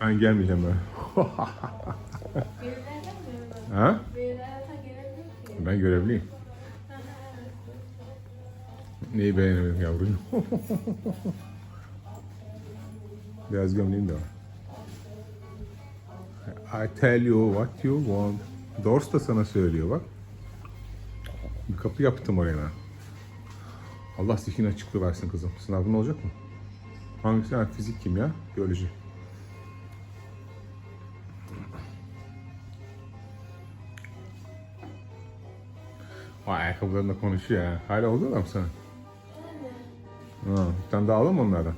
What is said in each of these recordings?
Ben gelmeyeceğim ben. Ha? Ben görevliyim. Neyi beğenemedim yavrum? Biraz gömleğim de var. I tell you what you want. Doors da sana söylüyor bak. Bir kapı yaptım oraya ben. Allah zihin açıklığı versin kızım. Sınavın olacak mı? Hangisi? Ha, fizik, kimya, biyoloji. Vay ayakkabılarında konuşuyor ya. Hala oldu mu sana? Ha, bir tane daha alalım onlardan?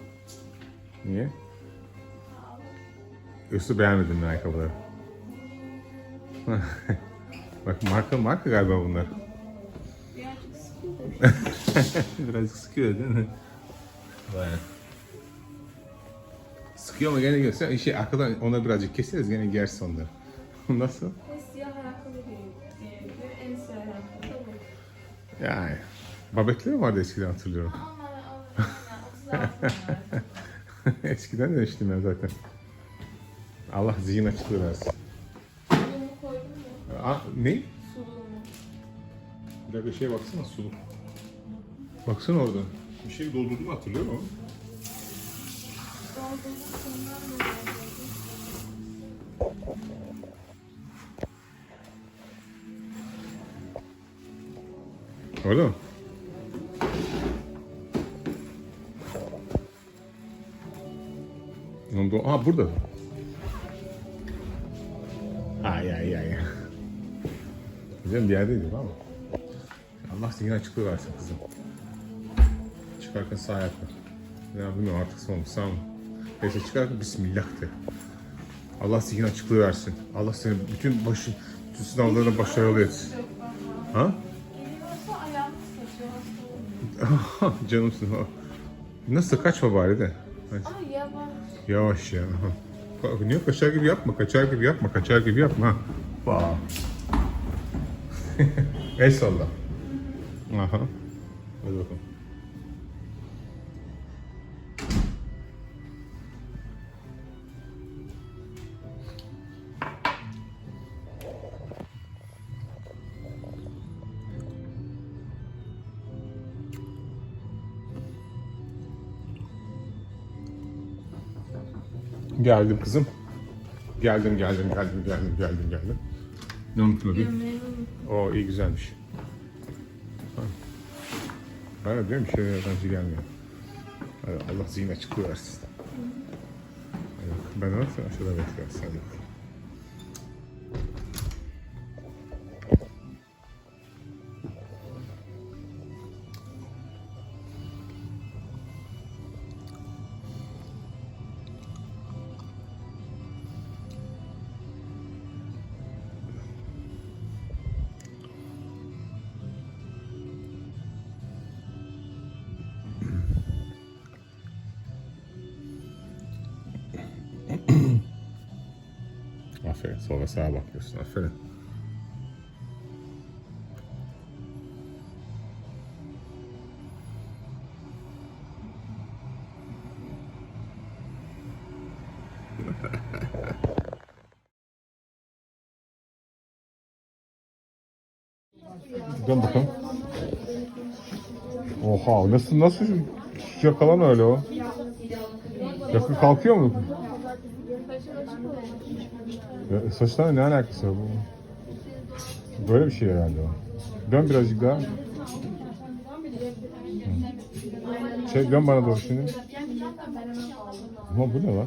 Niye? Üstü beğenmedin mi ayakkabıları? Bak marka marka galiba bunlar. Birazcık sıkıyor. Birazcık sıkıyor değil mi? Vay. Sıkıyor ama gene göster. Şey, arkadan ona birazcık keseriz gene giyersin onları. Nasıl? Siyah ayakkabı giyiyor. En siyah ayakkabı da bu. Yani. Babetleri mi vardı eskiden hatırlıyorum. Ama onlar yani 36 bunlar. eskiden de içtim ben zaten. Allah zihin açıklığı versin. Suluğumu koydun mu? Aa, ne? Suluğumu. Bir dakika şeye baksana sulu. Baksana orada. Bir şey doldurdum hatırlıyor musun? Doldurdum sonlar mı mı? Onda, aa burada. Ay ay ay. Güzel bir yerdeydi ama. Allah zihin açıklığı versin kızım. Çıkarken sağ ayakla. Ya bilmiyorum artık son sağ mı? Neyse çıkarken Bismillah de. Allah zihin açıklığı versin. Allah seni bütün başın, bütün sınavlarına başarılı etsin. Ha? Canımsın. Nasıl kaçma bari de. Hadi. Ama yavaş. Yavaş ya. Bak, Niye kaçar gibi yapma, kaçar gibi yapma, kaçar gibi yapma. Vay. El salla. Aha. Hadi bakalım. Geldim kızım. Geldim, geldim, geldim, geldim, geldim, geldim. Ne? Gömleğimi O iyi güzelmiş. De diyorum şey yabancı gelmiyor. Allah zihin açıklığı versin. Ben nasıl aşağıda bekliyoruz. Hadi Aferin. Sola sağa bakıyorsun. Aferin. Dön bakalım. Oha nasıl nasıl yakalan öyle o? Yakın kalkıyor mu? Ya, saçlarla ne alakası var bu? Böyle bir şey herhalde o. Dön birazcık daha. Şey dön bana doğru şimdi. Ama bu ne lan?